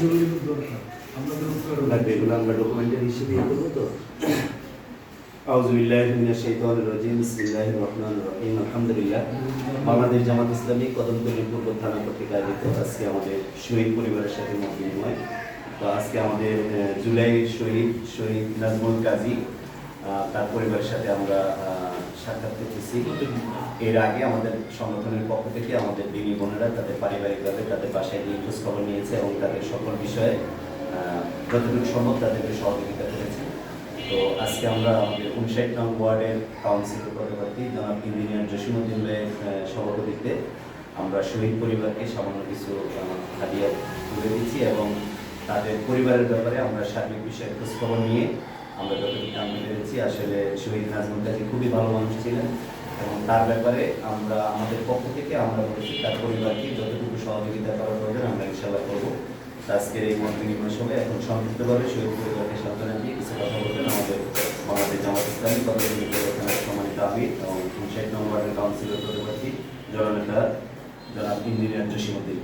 জরুরি দরকার লাগবে আলহামদুলিল্লাহ। বাংলাদেশ জামাত ইসলামী কদমতলী পূর্ব থানা কর্তৃক আয়োজিত আজকে আমাদের শহীদ পরিবারের সাথে মত বিনিময় তো আজকে আমাদের জুলাই শহীদ শহীদ নাজমুল কাজী তার পরিবারের সাথে আমরা সাক্ষাৎ করতেছি এর আগে আমাদের সংগঠনের পক্ষ থেকে আমাদের দিনী বোনেরা তাদের পারিবারিকভাবে তাদের বাসায় নিয়ে খোঁজখবর নিয়েছে এবং তাদের সকল বিষয়ে যতটুকু সম্ভব তাদেরকে সহযোগিতা করেছে। তো আজকে আমরা আমাদের উনষাট নং ওয়ার্ডের কাউন্সিলর পদপ্রার্থী জনাব ইঞ্জিনিয়ার জসিমুদ্দিন সভাপতিত্বে আমরা শহীদ পরিবারকে সামান্য কিছু হাদিয়া তুলে দিচ্ছি এবং তাদের পরিবারের ব্যাপারে আমরা সার্বিক বিষয়ে খোঁজখবর নিয়ে আমরা যতটুকু জানতে পেরেছি, আসলে শহীদ নাজমুল কাজী খুবই ভালো মানুষ ছিলেন এবং তার ব্যাপারে আমরা, আমাদের পক্ষ থেকে আমরা বলেছি, তার পরিবারকে যতটুকু সহযোগিতা করার প্রয়োজন আমরা ইনশাল্লাহ করব। আজকের এই মত বিনিময় সভায় এখন সংক্ষিপ্তভাবে শহীদ পরিবারকে সান্ত্বনা দিয়ে কিছু কথা বলবেন আমাদের বাংলাদেশ জামাত ইসলামী প্রধানের সম্মানিত আমির এবং ষাট নম্বরের কাউন্সিলর পদপ্রার্থী জননেতা জনাব ইঞ্জিনিয়ার জসিমুদ্দিন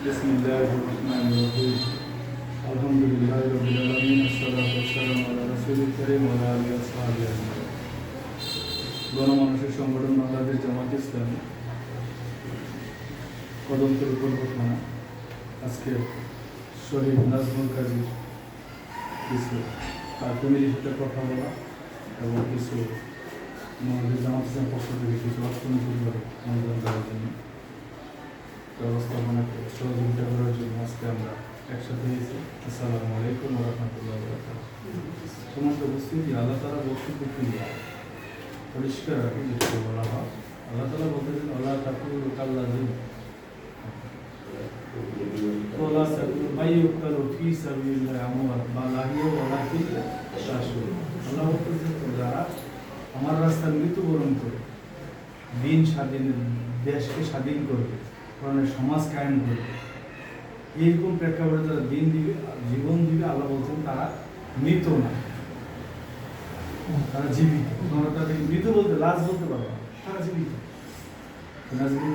بسم الله الرحمن الرحيم الحمد لله رب العالمين الصلاة والسلام على رسول الكريم وعلى آله وصحبه أجمعين গণমানুষের সংগঠন বাংলাদেশ জামাত ইসলামী কদমতলী পূর্ব থানা আজকে শহীদ নাজমুল কাজীর কিছু তার ফ্যামিলির সাথে কথা বলা এবং কিছু আমাদের জামাত ইসলাম পক্ষ থেকে কিছু অর্থনৈতিকভাবে অনুদান দেওয়ার জন্য ব্যবস্থাপনা করে সহযোগিতা করার জন্য আজকে আমরা একসাথে হয়েছি আসসালামু আলাইকুম রহমতুল্লাহ সমস্ত উপস্থিতি আল্লাহ তালা বক্তব্য ক্রিয়া পরিষ্কার রাখে যেটা বলা হয়। আল্লাহ তালা বলতেছেন, আল্লাহ ঠাকুর কাল্লা দিন। আল্লাহ আমার রাস্তায় মৃত্যুবরণ করে, দিন স্বাধীন, দেশকে স্বাধীন করবে কোরআনের সমাজ কায়েম করবে এইরকম প্রেক্ষাপটে যারা দিন দিবে জীবন দিবে আল্লাহ বলছেন তারা মৃত না। তারা জীবিত। তোমরা তাদেরকে মৃত বলতে লাশ বলতে পারো। তারা জীবিত।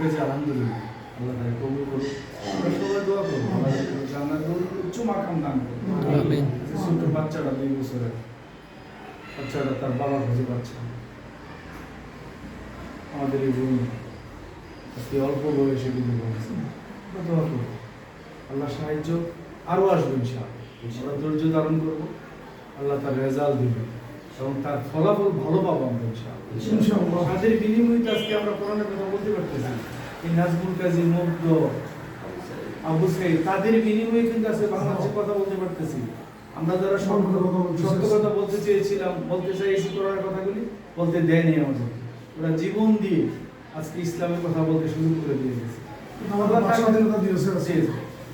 কাছে আলহামদুলিল্লাহ। আল্লাহ তাকে কবুল করুন সবাই দোয়া আল্লাহ করুন উচ্চ মাকাম দান করুন ছোট বাচ্চাটা দুই বছরের বাচ্চাটা তার বাবা খুঁজে পাচ্ছে। আমাদের এই বোন আজকে অল্প বয়সে কিন্তু দোয়া করব। আল্লাহ সাহায্য আরও আসবে ইনশাআল্লাহ। আমরা ধৈর্য ধারণ করব। আল্লাহ তার রেজাল্ট দিবে। এবং তার ফলাফল ভালো পাবো আমরা ইনশাআল্লাহ। ইনশাআল্লাহ। বিনিময়ে আজকে আমরা কোরআনের কথা বলতে পারতেছি। এই নাজমুল কাজী মুগ্ধ আবু সাইদ তাদের বিনিময়ে কিন্তু আজকে বাংলাদেশে কথা বলতে পারতেছি। আমরা যারা সত্য সত্য কথা বলতে চেয়েছিলাম বলতে চাইছি কোরআনের কথাগুলি বলতে দেয়নি আমাদের। ওরা জীবন দিয়ে আজকে ইসলামের কথা বলতে শুরু করে দিয়ে গেছে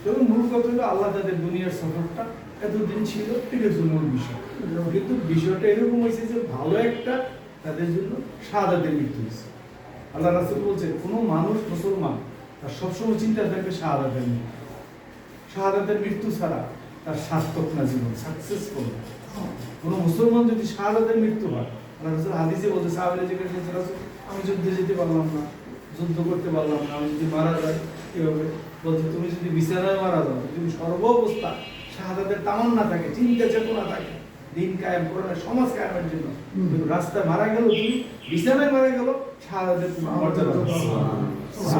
এবং মূল কথা হলো আল্লাহ তাদের দুনিয়ার সফরটা এতদিন ছিল এটা হচ্ছে মূল বিষয়। কিন্তু বিষয়টা এরকম হয়েছে যে ভালো একটা তাদের জন্য শাহাদাতের মৃত্যু হয়েছে। আল্লাহ রাসুল বলছে কোনো মানুষ মুসলমান তার সবসময় চিন্তা থাকবে শাহাদাতের মৃত্যু। শাহাদাতের মৃত্যু ছাড়া তার সার্থক না জীবন সাকসেসফুল কোনো মুসলমান যদি শাহাদাতের মৃত্যু হয় আল্লাহ রাসুল হাদিসে বলছে সাহাবিরা জিজ্ঞেস রাসূল, আমি যুদ্ধে যেতে পারলাম না যুদ্ধ করতে পারলাম না আমি যদি মারা যাই কি হবে বলছে তুমি যদি বিছানায় মারা যাও যদি সর্ব অবস্থা শাহাদাতের তামান্না থাকে চিন্তা চেতনা থাকে দিন কায়েম কোরআনের সমাজ কায়েমের জন্য। কিন্তু রাস্তায় মারা গেল তুমি বিছানায় মারা গেল শাহাদাতের মর্যাদা আছে।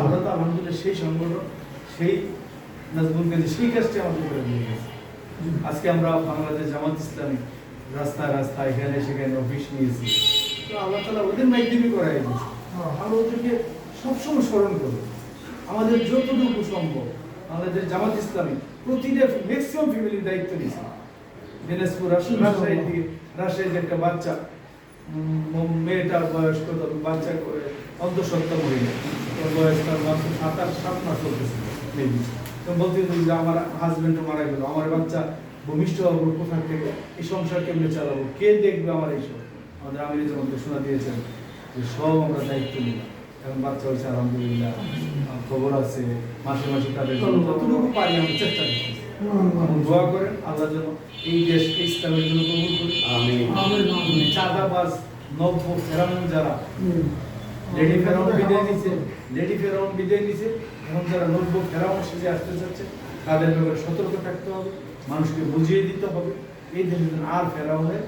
আমরা আলহামদুলিল্লাহ সেই সংগঠন সেই নাজমুল কাজী সেই কাজটি আমাদের করে দিয়ে গেছে। আজকে আমরা বাংলাদেশ জামাত ইসলামী রাস্তায় রাস্তায় এখানে সেখানে অফিস নিয়েছি। আল্লাহ তালা ওদের মাধ্যমে করাই দিয়েছে আমরা ওদেরকে সবসময় স্মরণ করব আমাদের যতটুকু সম্ভব, আমাদের জামাত ইসলামী প্রতিটা ম্যাক্সিমাম ফ্যামিলির দায়িত্ব নিয়েছে দিনাজপুর রাজশাহী রাজশাহীর দিকে। রাজশাহীর একটা বাচ্চা মেয়েটার বয়স কত বাচ্চা করে অন্তঃসত্ত্বা মহিলা। ওর বয়স তার মাত্র সাত আট সাত মাস চলতেছে, maybe। তো বলতে যে আমার হাজবেন্ডও মারা গেল। আমার বাচ্চা ভূমিষ্ঠ হব কোথা থেকে? এই সংসার কেমনে চালাবো? কে দেখবে আমার এইসব আমাদের আমির যেমন ঘোষণা দিয়েছেন যে সব আমরা দায়িত্ব নিলাম এখন বাচ্চা হয়েছে আলহামদুলিল্লাহ। খবর আছে মাসে মাসে তাদের যতটুকু পারি আমি চেষ্টা করতেছি এবং দোয়া করেন আল্লাহ যেন এই দেশকে ইসলামের জন্য কবুল করে আমি। চাঁদাবাজ নব্য ফেরানো যারা লেডি ফেরাউন বিদায় নিছে লেডি ফেরাউন বিদায় নিছে এখন যারা নব্য ফেরাউন সেজে আসতে চাচ্ছে তাদের ব্যাপারে সতর্ক থাকতে হবে মানুষকে বুঝিয়ে দিতে হবে। এই দিন আর ফেরাউনের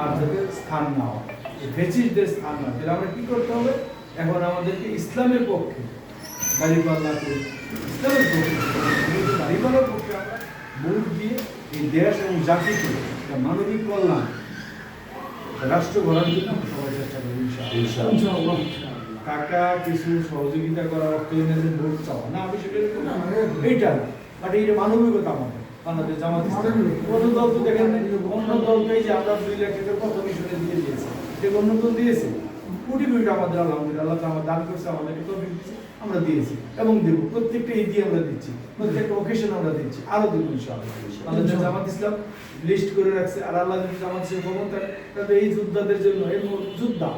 আর যাতে স্থান না এই ফেসিসদের স্থান না তাহলে আমরা কি করতে হবে? এখন আমাদেরকে ইসলামের পক্ষে দাঁড়িপাল্লা করে ইসলামের পক্ষে দাঁড়িপাল্লার পক্ষে আমরা ভোট দিয়ে এই দেশ এবং জাতিকে একটা মানবিক কল্যাণ রাষ্ট্র গড়ার জন্য সবাই চেষ্টা করি। টাকা কিছু সহযোগিতা করা অর্থ এনে ভোট চাওয়া। না আমি সেটা বলব না। এইটা বাট এই মানবিকতা আমাদের বাংলাদেশ জামাত ইসলাম। অন্য দল তো দেখেন নাই, অন্য যে আমরা দুই লাখ টাকা কত মিশনে দিয়ে দিয়েছে সে অন্য দল দিয়েছে কোটি কোটি আমাদের আলহামদুলিল্লাহ আল্লাহ তো দান করছে আমাদেরকে দিয়েছে আমরা দিয়েছি এবং দেবো। প্রত্যেকটা দিয়ে আমরা দিচ্ছি প্রত্যেকটা ওকেশন আমরা দিচ্ছি আরও দেবো ইনশাআল্লাহ। জামাত ইসলাম লিস্ট করে রাখছে আর আল্লাহ যদি জামাত ইসলাম থাকে, তাহলে এই যোদ্ধাদের জন্য এই যোদ্ধা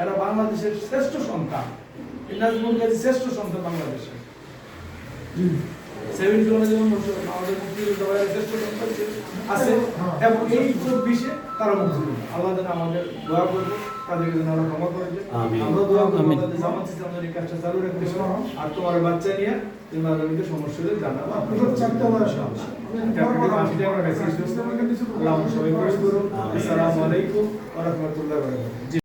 এরা বাংলাদেশের শ্রেষ্ঠ সন্তান নাজমুল গাজী শ্রেষ্ঠ সন্তান বাংলাদেশের। সেভেন জোনে যেমন আমাদের মুক্তিযোদ্ধা ভাইয়ের শ্রেষ্ঠ সন্তান আছে। এবং এই চব্বিশে তারা মুক্তিযোদ্ধা আল্লাহ যেন আমাদের দোয়া করবে তাদেরকে যেন আল্লাহ ক্ষমা করে দেয়। আমরা দোয়া করব তাদের জামাত ইসলামের এই কাজটা চালু রাখতে। আর তোমার বাচ্চা নিয়ে তুমি আগামীতে সমস্যা হলে জানাব সবাই করুন আসসালামু আলাইকুম। ওয়া